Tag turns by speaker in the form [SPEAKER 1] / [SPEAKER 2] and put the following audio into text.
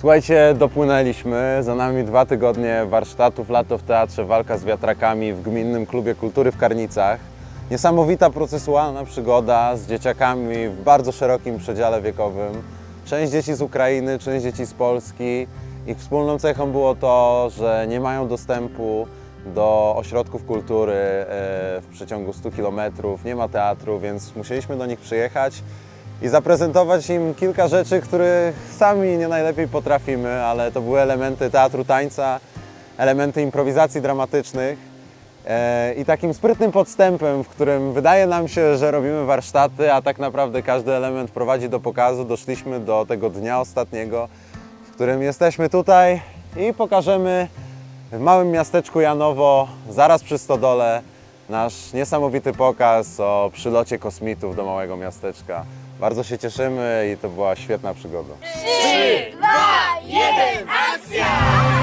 [SPEAKER 1] Słuchajcie, dopłynęliśmy. Za nami dwa tygodnie warsztatów Lato w Teatrze Walka z wiatrakami w Gminnym Klubie Kultury w Karnicach. Niesamowita procesualna przygoda z dzieciakami w bardzo szerokim przedziale wiekowym. Część dzieci z Ukrainy, część dzieci z Polski. Ich wspólną cechą było to, że nie mają dostępu do ośrodków kultury e, w przeciągu 100 km, nie ma teatru, więc musieliśmy do nich przyjechać i zaprezentować im kilka rzeczy, których sami nie najlepiej potrafimy, ale to były elementy teatru tańca, elementy improwizacji dramatycznych. E, I takim sprytnym podstępem, w którym wydaje nam się, że robimy warsztaty, a tak naprawdę każdy element prowadzi do pokazu, doszliśmy do tego dnia ostatniego, w którym jesteśmy tutaj i pokażemy w małym miasteczku Janowo, zaraz przy Stodole, nasz niesamowity pokaz o przylocie kosmitów do małego miasteczka. Bardzo się cieszymy i to była świetna przygoda.
[SPEAKER 2] Trzy, dwa, jeden, akcja!